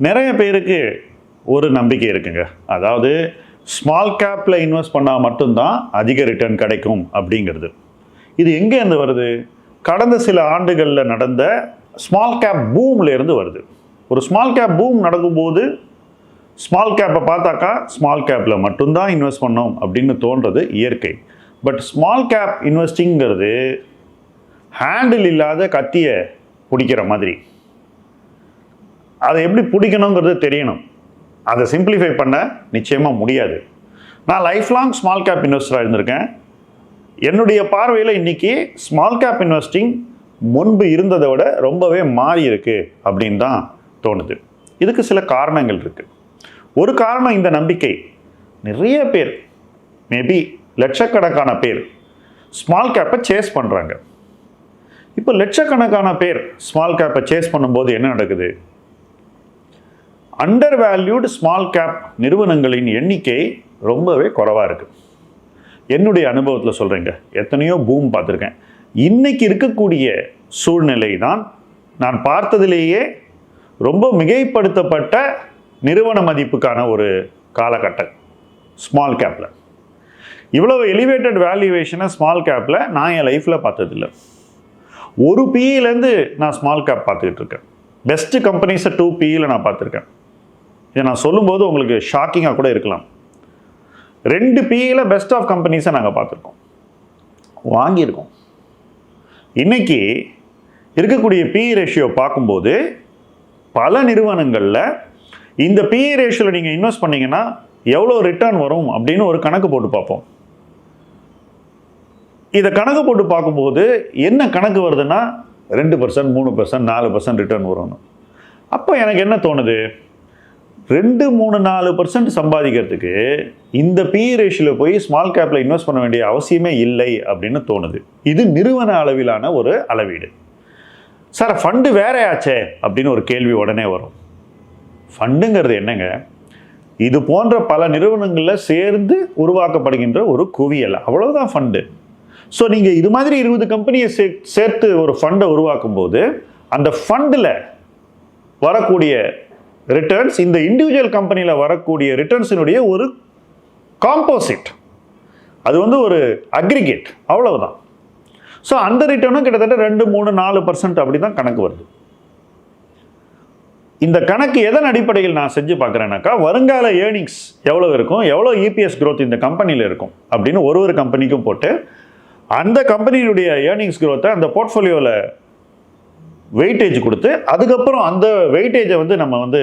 நிறைய பேருக்கு ஒரு நம்பிக்கை இருக்குங்க. அதாவது ஸ்மால் கேப்பில் இன்வெஸ்ட் பண்ணால் மட்டும்தான் அதிக ரிட்டர்ன் கிடைக்கும் அப்படிங்கிறது. இது எங்கேருந்து வருது? கடந்த சில ஆண்டுகளில் நடந்த ஸ்மால் கேப் பூம்லேருந்து வருது. ஒரு ஸ்மால் கேப் பூம் நடக்கும்போது ஸ்மால் கேப்பை பார்த்தாக்கா ஸ்மால் கேப்பில் மட்டும்தான் இன்வெஸ்ட் பண்ணோம் அப்படின்னு தோன்றது இயற்கை. பட் ஸ்மால் கேப் இன்வெஸ்டிங்கிறது ஹேண்டில் இல்லாத கத்தியை பிடிக்கிற மாதிரி. அதை எப்படி பிடிக்கணுங்கிறது தெரியணும். அதை சிம்பிளிஃபை பண்ண நிச்சயமாக முடியாது. நான் லைஃப் லாங் ஸ்மால் கேப் இன்வெஸ்டராக இருந்திருக்கேன். என்னுடைய பார்வையில் இன்றைக்கி ஸ்மால் கேப் இன்வெஸ்டிங் முன்பு இருந்ததை விட ரொம்பவே மாறி இருக்கு அப்படின்னு தான் தோணுது. இதுக்கு சில காரணங்கள் இருக்குது ஒரு காரணம் இந்த நம்பிக்கை. நிறைய பேர் மேபி லட்சக்கணக்கான பேர் ஸ்மால் கேப்பை சேஸ் பண்ணுறாங்க இப்போ லட்சக்கணக்கான பேர் ஸ்மால் கேப்பை சேஸ் பண்ணும்போது என்ன நடக்குது? அண்டர் வேல்யூடு ஸ்மால் கேப் நிறுவனங்களின் எண்ணிக்கை ரொம்பவே குறைவாக இருக்குது என்னுடைய அனுபவத்தில் சொல்கிறேங்க எத்தனையோ பூம் பார்த்துருக்கேன். இன்னைக்கு இருக்கக்கூடிய சூழ்நிலை தான் நான் பார்த்ததிலேயே ரொம்ப மிகைப்படுத்தப்பட்ட நிறுவன மதிப்புக்கான ஒரு காலகட்டம். ஸ்மால் கேப்பில் இவ்வளவு எலிவேட்டட் வேல்யூவேஷனை ஸ்மால் கேப்பில் நான் என் லைஃப்பில் பார்த்ததில்ல. ஒரு பிஇலேருந்து நான் ஸ்மால் கேப் பார்த்துக்கிட்டு இருக்கேன். பெஸ்ட்டு கம்பெனிஸை டூ பிஇயில் நான் பார்த்துருக்கேன். இதை நான் சொல்லும்போது உங்களுக்கு ஷாக்கிங்காக கூட இருக்கலாம். ரெண்டு பிஇயில் பெஸ்ட் ஆஃப் கம்பெனிஸை நாங்கள் பார்த்துருக்கோம். வாங்கியிருக்கோம். இன்றைக்கி இருக்கக்கூடிய பிஇ ரேஷியோ பார்க்கும்போது பல நிறுவனங்களில் இந்த பிஇ ரேஷியோவில் நீங்கள் இன்வெஸ்ட் பண்ணிங்கன்னா எவ்வளோ ரிட்டர்ன் வரும் அப்படின்னு ஒரு கணக்கு போட்டு பார்ப்போம். இதை கணக்கு போட்டு பார்க்கும்போது என்ன கணக்கு வருதுன்னா ரெண்டு பர்சன்ட் மூணு பர்சன்ட் நாலு பர்சன்ட் ரிட்டர்ன் வரும்னு. அப்போ எனக்கு என்ன தோணுது? ரெண்டு மூணு நாலு பர்சன்ட் சம்பாதிக்கிறதுக்கு இந்த பி ரேஷியோவில் போய் ஸ்மால் கேப்பில் இன்வெஸ்ட் பண்ண வேண்டிய அவசியமே இல்லை அப்படின்னு தோணுது. இது நிறுவன அளவிலான ஒரு அளவீடு. சார் ஃபண்டு வேறையாச்சே? அப்படின்னு ஒரு கேள்வி உடனே வரும். ஃபண்டுங்கிறது என்னங்க? இது போன்ற பல நிறுவனங்களில் சேர்ந்து உருவாக்கப்படுகின்ற ஒரு குவியல். அவ்வளவுதான் ஃபண்டு ஸோ நீங்கள் இது மாதிரி இருபது கம்பெனியை சே சேர்த்து ஒரு ஃபண்டை உருவாக்கும் போது அந்த ஃபண்டில் வரக்கூடிய ரிட்டர்ன்ஸ் இந்த இண்டிவிஜுவல் கம்பெனியில் வரக்கூடிய ரிட்டர்ன்ஸினுடைய ஒரு காம்போசிட் அது வந்து ஒரு அக்ரிகேட் அவ்வளவுதான். ஸோ அந்த ரிட்டர்னும் கிட்டத்தட்ட ரெண்டு மூணு நாலு பர்சன்ட் அப்படி தான் கணக்கு வருது. இந்த கணக்கு எதன் அடிப்படையில் நான் செஞ்சு பார்க்குறேன்னாக்கா வருங்கால ஏர்னிங்ஸ் எவ்வளோ இருக்கும் எவ்வளோ இபிஎஸ் க்ரோத் இந்த கம்பெனியில் இருக்கும் அப்படின்னு ஒரு ஒரு கம்பெனிக்கும் போட்டு அந்த கம்பெனியினுடைய ஏர்னிங்ஸ் க்ரோத்தை அந்த போர்ட்ஃபோலியோவில் வெயிட்டேஜ் கொடுத்து அதுக்கப்புறம் அந்த வெயிட்டேஜை வந்து நம்ம வந்து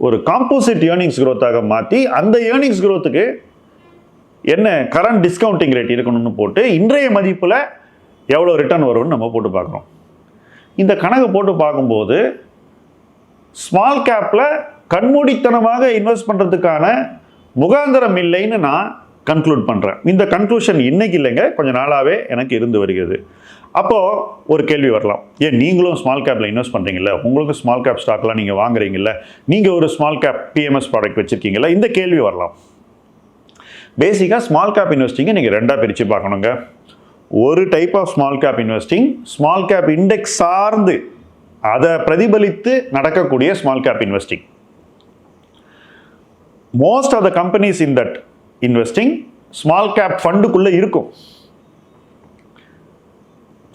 ஒரு காம்போசிட் ஏர்னிங்ஸ் க்ரோத்தாக மாற்றி அந்த ஏர்னிங்ஸ் க்ரோத்துக்கு என்ன கரண்ட் டிஸ்கவுண்டிங் ரேட் இருக்கணும்னு போட்டு இன்றைய மதிப்பில் எவ்வளோ ரிட்டர்ன் வரும்னு நம்ம போட்டு பார்க்குறோம். இந்த கணக்கு போட்டு பார்க்கும்போது ஸ்மால் கேப்பில் கண்மூடித்தனமாக இன்வெஸ்ட் பண்ணுறதுக்கான முகாந்திரம் இல்லைன்னு நான் கன்க்ளூட் பண்ணுறேன் இந்த கன்க்ளூஷன் இன்றைக்கி இல்லைங்க கொஞ்சம் நாளாகவே எனக்கு இருந்து வருகிறது. அப்போது ஒரு கேள்வி வரலாம். ஏன் நீங்களும் ஸ்மால் கேப்பில் இன்வெஸ்ட் பண்ணுறீங்கல்ல உங்களுக்கு ஸ்மால் கேப் ஸ்டாக்லாம் நீங்கள் வாங்குறீங்கல்ல? நீங்கள் ஒரு ஸ்மால் கேப் பிஎம்எஸ் ப்ராடக்ட் வச்சுருக்கீங்களா இந்த கேள்வி வரலாம். பேசிக்காக ஸ்மால் கேப் இன்வெஸ்டிங்கை நீங்கள் ரெண்டாக பிரித்து பார்க்கணுங்க. ஒரு type of small cap investing small cap index சார்ந்து அதை பிரதிபலித்து நடக்கக்கூடிய small cap investing most of the companies in that investing small cap ஃபண்டுக்குள்ளே இருக்கும்.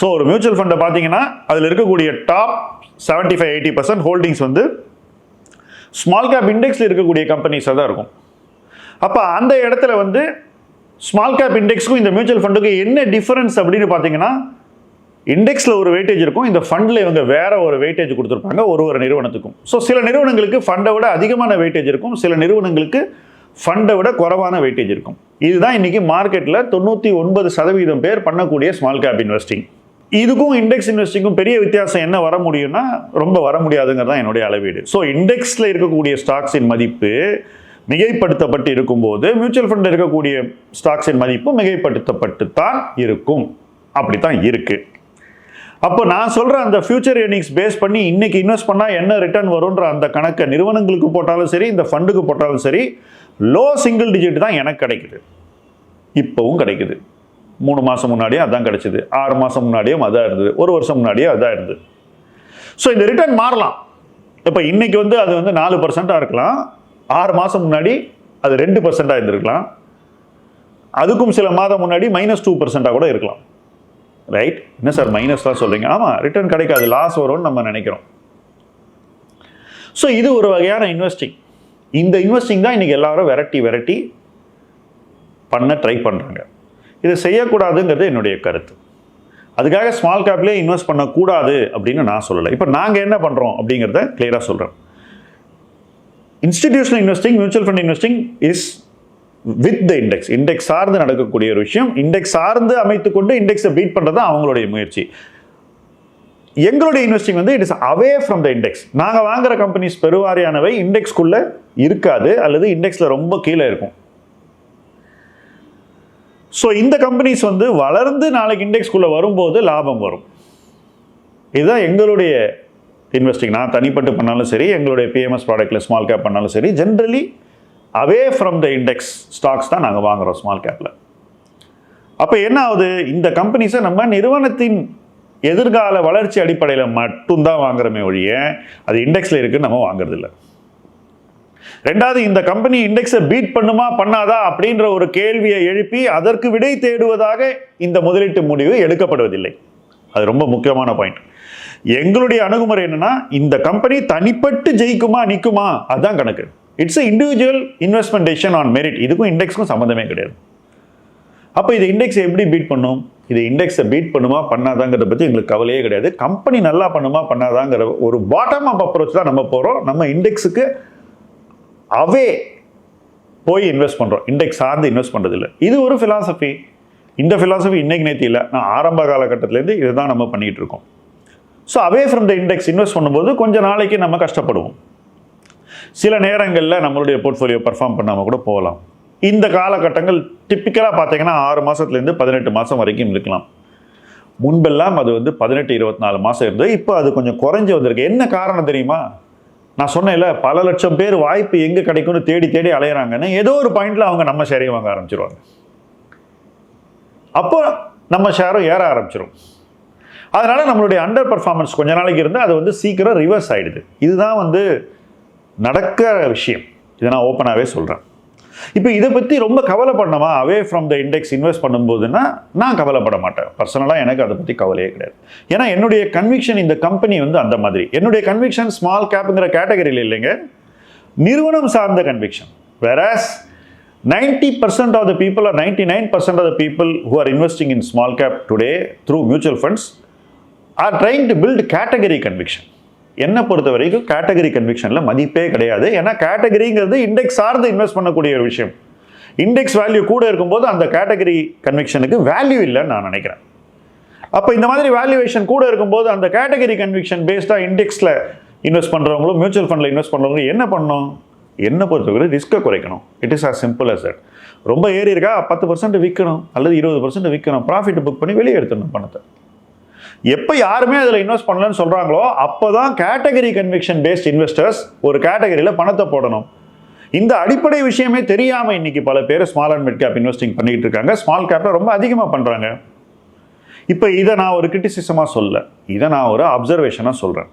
ஸோ ஒரு மியூச்சுவல் ஃபண்டை பார்த்தீங்கன்னா அதில் இருக்கக்கூடிய top 75 five eighty percent holdings வந்து ஸ்மால் கேப் இண்டெக்ஸில் இருக்கக்கூடிய கம்பெனிஸாக தான் இருக்கும். அப்போ அந்த இடத்துல வந்து ஸ்மால் கேப் இண்டெக்ஸ்க்கும் இந்த மியூச்சுவல் ஃபண்டுக்கும் என்ன டிஃபரன்ஸ் அப்படின்னு பார்த்தீங்கன்னா இண்டெக்ஸில் ஒரு வெயிட்டேஜ் இருக்கும் இந்த ஃபண்டில் இவங்க வேற ஒரு வெயிட்டேஜ் கொடுத்துருப்பாங்க ஒரு ஒரு நிறுவனத்துக்கும். ஸோ சில நிறுவனங்களுக்கு ஃபண்டை விட அதிகமான வெயிட்டேஜ் இருக்கும் சில நிறுவனங்களுக்கு ஃபண்டை விட குறைவான வெயிட்டேஜ் இருக்கும். இதுதான் இன்னைக்கு மார்க்கெட்டில் தொண்ணூற்றி ஒன்பது சதவீதம் பேர் பண்ணக்கூடிய ஸ்மால் கேப் இன்வெஸ்டிங் இதுக்கும் இண்டெக்ஸ் இன்வெஸ்டிங்கும் பெரிய வித்தியாசம் என்ன வர முடியும்னா ரொம்ப வர முடியாதுங்கிறது தான் என்னுடைய அளவீடு. ஸோ இண்டெக்ஸில் இருக்கக்கூடிய ஸ்டாக்ஸின் மதிப்பு மிகைப்படுத்தப்பட்டு இருக்கும்போது மியூச்சுவல் ஃபண்டில் இருக்கக்கூடிய ஸ்டாக்ஸின் மதிப்பு மிகைப்படுத்தப்பட்டு தான் இருக்கும். அப்படி தான் இருக்குது அப்போ நான் சொல்கிற அந்த ஃபியூச்சர் ஏர்னிங்ஸ் பேஸ் பண்ணி இன்னைக்கு இன்வெஸ்ட் பண்ணால் என்ன ரிட்டர்ன் வரும்ன்ற அந்த கணக்கை நிறுவனங்களுக்கு போட்டாலும் சரி இந்த ஃபண்டுக்கு போட்டாலும் சரி லோ சிங்கிள் டிஜிட் தான் எனக்கு கிடைக்குது. இப்போவும் கிடைக்குது. மூணு மாதம் முன்னாடியே அதான் கிடச்சிது. ஆறு மாதம் முன்னாடியும் அதான் இருந்தது. ஒரு வருஷம் முன்னாடியே அதான் இருந்தது. ஸோ இந்த ரிட்டர்ன் மாறலாம். இப்போ இன்றைக்கி வந்து அது வந்து நாலு பர்சண்ட்டாக இருக்கலாம். ஆறு மாதம் முன்னாடி அது ரெண்டு பர்சண்ட்டாக இருந்திருக்கலாம். அதுக்கும் சில மாதம் முன்னாடி மைனஸ் டூ பர்சண்ட்டாக கூட இருக்கலாம். ரைட் என்ன சார் மைனஸ் தான் சொல்கிறீங்க ஆமாம் ரிட்டர்ன் கிடைக்காது. லாஸ் வரும்னு நம்ம நினைக்கிறோம். ஸோ இது ஒரு வகையான இன்வெஸ்டிங் இந்த இன்வெஸ்டிங் தான் இன்றைக்கி எல்லாரும் வெரைட்டி வெரைட்டி பண்ண ட்ரை பண்ணுறாங்க இதை செய்யக்கூடாதுங்கிறது என்னுடைய கருத்து. அதுக்காக ஸ்மால் கேப்லேயே இன்வெஸ்ட் பண்ணக்கூடாது அப்படின்னு நான் சொல்லலை. இப்போ நாங்கள் என்ன பண்ணுறோம் அப்படிங்கிறத கிளியராக சொல்கிறேன் institutional investing mutual fund investing is with the index index சார்ந்து நடக்கக்கூடிய ஒரு விஷயம். இண்டெக்ஸ் சார்ந்து அமைத்துக்கொண்டு இண்டெக்ஸை பீட் பண்ணுறது தான் அவங்களுடைய முயற்சி. எங்களுடைய இன்வெஸ்டிங் வந்து it is away from the index நாங்கள் வாங்குற கம்பெனிஸ் பெருவாரியானவை இண்டெக்ஸ்க்குள்ளே இருக்காது அல்லது இண்டெக்ஸில் ரொம்ப கீழே இருக்கும். ஸோ இந்த கம்பெனிஸ் வந்து வளர்ந்து நாளைக்கு இண்டெக்ஸ்குள்ளே வரும்போது லாபம் வரும். இதுதான் எங்களுடைய இன்வெஸ்டிங் நான் தனிப்பட்டு பண்ணாலும் சரி எங்களுடைய பிஎம்எஸ் ப்ராடக்ட்டில் ஸ்மால் கேப் பண்ணாலும் சரி generally away from the index stocks தான் நாங்கள் வாங்குகிறோம் ஸ்மால் கேப்பில் அப்போ என்ன ஆகுது? இந்த கம்பெனிஸை நம்ம நிறுவனத்தின் எதிர்கால வளர்ச்சி அடிப்படையில் மட்டும்தான் வாங்குறோமே ஒழிய அது இண்டெக்ஸில் இருக்குன்னு நம்ம வாங்குறதில்ல. ரெண்டாவது இந்த கம்பெனி இண்டெக்ஸை பீட் பண்ணுமா பண்ணாதா அப்படின்ற ஒரு கேள்வியை எழுப்பி அதற்கு விடை தேடுவதாக இந்த முதலீட்டு முடிவு எடுக்கப்படுவதில்லை. அது ரொம்ப முக்கியமான பாயிண்ட் எங்களுடைய அணுகுமுறை என்னன்னா இந்த கம்பெனி தனிப்பட்டு ஜெயிக்குமா நிற்குமா அதுதான் கணக்கு. It's individual investment decision on merit இதுக்கும் இண்டெக்ஸ்க்கும் சம்மந்தமே கிடையாது. அப்போ இது இண்டெக்ஸ் எப்படி பீட் பண்ணும்? இது இண்டெக்ஸை பீட் பண்ணுமா பண்ணாதாங்கிறத பற்றி எங்களுக்கு கவலையே கிடையாது. கம்பெனி நல்லா பண்ணுமா பண்ணாதாங்கிற ஒரு பாட்டம் அப் அப்ரோச் தான் நம்ம போகிறோம் நம்ம இண்டெக்ஸுக்கு அவே போய் இன்வெஸ்ட் பண்ணுறோம் இண்டெக்ஸ் சார்ந்து இன்வெஸ்ட் பண்ணுறதில்ல இது ஒரு ஃபிலாசபி இந்த ஃபிலாசபி இன்னைக்கு நேற்று இல்லை. நான் ஆரம்ப காலகட்டத்திலேருந்து இதுதான் நம்ம பண்ணிகிட்டு இருக்கோம். So away from the index invest பண்ணும்போது கொஞ்சம் நாளைக்கு நம்ம கஷ்டப்படுவோம். சில நேரங்களில் நம்மளுடைய போர்ட்ஃபோலியோ பர்ஃபார்ம் பண்ணாமல் கூட போகலாம். இந்த காலகட்டங்கள் டிப்பிக்கலாக பார்த்தீங்கன்னா ஆறு மாதத்துலேருந்து பதினெட்டு மாதம் வரைக்கும் இருக்கலாம். முன்பெல்லாம் அது வந்து பதினெட்டு இருபத்தி நாலு மாதம் இருந்தது. இப்போ அது கொஞ்சம் குறைஞ்சி வந்திருக்கு. என்ன காரணம் தெரியுமா? நான் சொன்னேன்ல பல லட்சம் பேர் வாய்ப்பு எங்கே கிடைக்கும்னு தேடி தேடி அலையிறாங்கன்னு ஏதோ ஒரு பாயிண்டில் அவங்க நம்ம ஷேரையும் வாங்க ஆரம்பிச்சிருவாங்க. அப்போ நம்ம ஷேரும் ஏற ஆரம்பிச்சிடும் அதனால் நம்மளுடைய அண்டர் பர்ஃபார்மன்ஸ் கொஞ்ச நாளைக்கு இருந்து அது வந்து சீக்கிரம் ரிவர்ஸ் ஆகிடுது இதுதான் வந்து நடக்கிற விஷயம். இதை நான் ஓப்பனாகவே சொல்கிறேன் இப்போ இதை பற்றி ரொம்ப கவலைப்படணுமா? Away from the index invest பண்ணும்போதுன்னா நான் கவலைப்பட மாட்டேன். பர்சனலாக எனக்கு அதை பற்றி கவலையே கிடையாது. ஏன்னா என்னுடைய கன்விக்ஷன் இந்த கம்பெனி வந்து அந்த மாதிரி. என்னுடைய கன்விக்ஷன் ஸ்மால் கேப்புங்கிற கேட்டகரியில் இல்லைங்க. நிறுவனம் சார்ந்த conviction whereas ninety percent of the people are ninety nine percent of the people who are investing in small cap today through mutual funds are trying to build category conviction என்னை பொறுத்த வரைக்கும் category கன்விக்ஷனில் மதிப்பே கிடையாது. ஏன்னா கேட்டகரிங்கிறது index சார்ந்து invest பண்ணக்கூடிய ஒரு விஷயம். இண்டெக்ஸ் வேல்யூ கூட இருக்கும்போது அந்த கேட்டகரி கன்விக்ஷனுக்கு வேல்யூ இல்லைன்னு நான் நினைக்கிறேன். அப்போ இந்த மாதிரி வேல்யூவேஷன் கூட இருக்கும்போது அந்த கேட்டகரி கன்விக்ஷன் பேஸ்டாக இண்டெக்ஸில் இன்வெஸ்ட் பண்ணுறவங்களும் மியூச்சுவல் ஃபண்டில் இன்வெஸ்ட் பண்ணுறவங்களும் என்ன பண்ணணும்? என்ன பொறுத்தவரை ரிஸ்க்கை குறைக்கணும். It is as simple as ரொம்ப ஏறி இருக்கா? பத்து பர்சன்ட் விற்கணும் அல்லது இருபது பர்சன்ட் விற்கணும். ப்ராஃபிட் புக் பண்ணி வெளியே எடுத்துடணும் பணத்தை. எப்போ யாருமே அதில் இன்வெஸ்ட் பண்ணலன்னு சொல்கிறாங்களோ அப்போ தான் கேட்டகரி கன்விக்ஷன் பேஸ்ட் இன்வெஸ்டர்ஸ் ஒரு கேட்டகரியில் பணத்தை போடணும். இந்த அடிப்படை விஷயமே தெரியாமல் இன்னைக்கு பல பேர் small and mid cap investing பண்ணிக்கிட்டு இருக்காங்க. ஸ்மால் கேப்பில் ரொம்ப அதிகமாக பண்ணுறாங்க இப்போ இதை நான் ஒரு கிரிட்டிசிசமாக சொல்ல. இதை நான் ஒரு அப்சர்வேஷனாக சொல்கிறேன்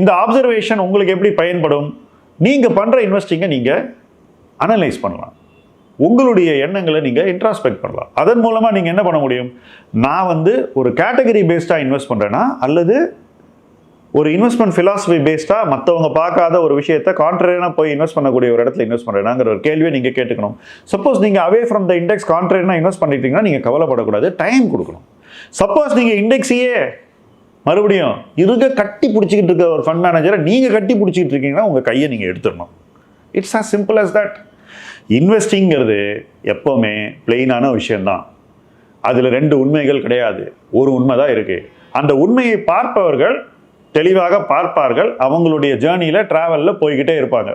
இந்த அப்சர்வேஷன் உங்களுக்கு எப்படி பயன்படும்? நீங்கள் பண்ணுற இன்வெஸ்டிங்கை நீங்கள் அனலைஸ் பண்ணலாம். உங்களுடைய எண்ணங்களை நீங்கள் இன்ட்ராஸ்பெக்ட் பண்ணலாம். அதன் மூலமாக நீங்கள் என்ன பண்ண முடியும்? நான் வந்து ஒரு கேட்டகரி பேஸ்டாக இன்வெஸ்ட் பண்ணுறேன்னா அல்லது ஒரு இன்வெஸ்ட்மெண்ட் ஃபிலாசபி பேஸ்டாக மற்றவங்க பார்க்காத ஒரு விஷயத்தை கான்ட்ரேனா போய் இன்வெஸ்ட் பண்ணக்கூடிய ஒரு இடத்துல இன்வெஸ்ட் பண்ணுறேனாங்கிற ஒரு கேள்வியை நீங்கள் கேட்டுக்கணும். சப்போஸ் நீங்கள் அவே ஃப்ரம் த இண்டெக்ஸ் கான்ட்ரேனா இன்வெஸ்ட் பண்ணிட்டீங்கன்னா நீங்கள் கவலைப்படக்கூடாது டைம் கொடுக்கணும். சப்போஸ் நீங்கள் இண்டெக்ஸையே மறுபடியும் இருக்க கட்டி பிடிச்சிக்கிட்டு இருக்க ஒரு ஃபண்ட் மேனேஜரை நீங்கள் கட்டி பிடிச்சிக்கிட்டு இருக்கீங்கன்னா உங்கள் கையை நீங்கள் எடுத்துடணும். It's as simple as that இன்வெஸ்டிங்கிறது எப்போவுமே பிளெயினான விஷயந்தான் அதில் ரெண்டு உண்மைகள் கிடையாது. ஒரு உண்மை தான் இருக்குது அந்த உண்மையை பார்ப்பவர்கள் தெளிவாக பார்ப்பார்கள். அவங்களுடைய ஜேர்னியில் ட்ராவலில் போய்கிட்டே இருப்பாங்க.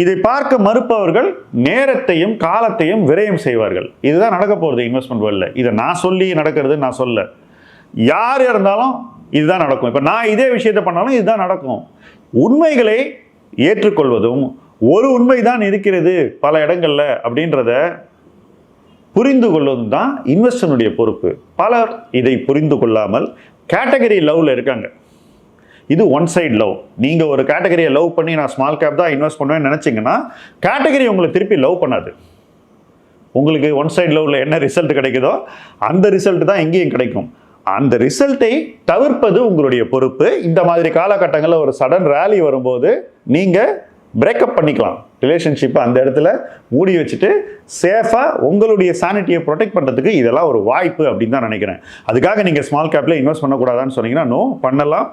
இதை பார்க்க மறுப்பவர்கள் நேரத்தையும் காலத்தையும் விரயம் செய்வார்கள். இதுதான் நடக்க போகிறது இன்வெஸ்ட்மெண்ட் வேர்ல்டில் இதை நான் சொல்லி நடக்கிறது நான் சொல்ல. யார் இருந்தாலும் இதுதான் நடக்கும். இப்போ நான் இதே விஷயத்தை பண்ணாலும் இதுதான் நடக்கும். உண்மைகளை ஏற்றுக்கொள்வதும் ஒரு உண்மை தான் இருக்கிறது பல இடங்கள்ல அப்படின்றத புரிந்து கொள்வதும் தான் இன்வெஸ்டனுடைய பொறுப்பு. பலர் இதை புரிந்து கொள்ளாமல் கேட்டகரி லவ்வில் இருக்காங்க. இது ஒன் சைடு லவ் நீங்கள் ஒரு கேட்டகரியை லவ் பண்ணி நான் ஸ்மால் கேப் தான் இன்வெஸ்ட் பண்ணுவேன்னு நினச்சிங்கன்னா கேட்டகரி உங்களை திருப்பி லவ் பண்ணாது. உங்களுக்கு ஒன் சைடு லவ்வில் என்ன ரிசல்ட் கிடைக்குதோ அந்த ரிசல்ட் தான் எங்கேயும் கிடைக்கும். அந்த ரிசல்ட்டை தவிர்ப்பது உங்களுடைய பொறுப்பு. இந்த மாதிரி காலகட்டங்களில் ஒரு சடன் ரேலி வரும்போது நீங்கள் பிரேக்கப் பண்ணிக்கலாம். ரிலேஷன்ஷிப்பை அந்த இடத்துல மூடி வச்சுட்டு சேஃபாக உங்களுடைய சானிட்டியை ப்ரொடெக்ட் பண்ணுறதுக்கு இதெல்லாம் ஒரு வாய்ப்பு அப்படின்னு தான் நினைக்கிறேன். அதுக்காக நீங்கள் ஸ்மால் கேப்பில் இன்வெஸ்ட் பண்ணக்கூடாதான்னு சொன்னீங்கன்னா நோ பண்ணலாம்.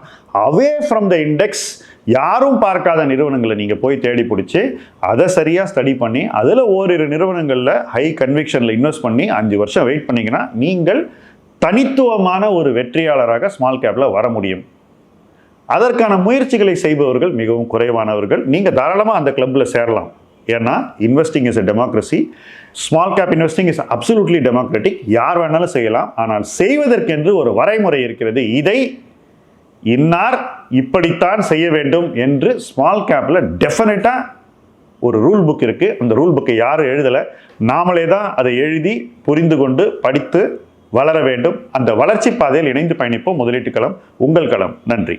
அவே ஃப்ரம் த இண்டெக்ஸ் யாரும் பார்க்காத நிறுவனங்களை நீங்கள் போய் தேடி பிடிச்சி அதை சரியாக ஸ்டடி பண்ணி அதில் ஓரிரு நிறுவனங்களில் ஹை கன்விக்ஷனில் இன்வெஸ்ட் பண்ணி அஞ்சு வருஷம் வெயிட் பண்ணிங்கன்னா நீங்கள் தனித்துவமான ஒரு வெற்றியாளராக ஸ்மால் கேப்பில் வர முடியும். அதற்கான முயற்சிகளை செய்பவர்கள் மிகவும் குறைவானவர்கள். நீங்கள் தாராளமாக அந்த கிளப்பில் சேரலாம். ஏன்னா investing is a democracy small cap investing is absolutely democratic யார் வேணாலும் செய்யலாம். ஆனால் செய்வதற்கென்று ஒரு வரைமுறை இருக்கிறது. இதை இன்னார் இப்படித்தான் செய்ய வேண்டும் என்று ஸ்மால் கேப்பில் டெஃபினட்டாக ஒரு ரூல் புக் இருக்குது அந்த ரூல் புக்கை யாரும் எழுதலை. நாமளே தான் அதை எழுதி புரிந்து கொண்டு படித்து வளர வேண்டும். அந்த வளர்ச்சி பாதையில் இணைந்து பயணிப்போம். முதலீட்டு களம் உங்கள் களம். நன்றி.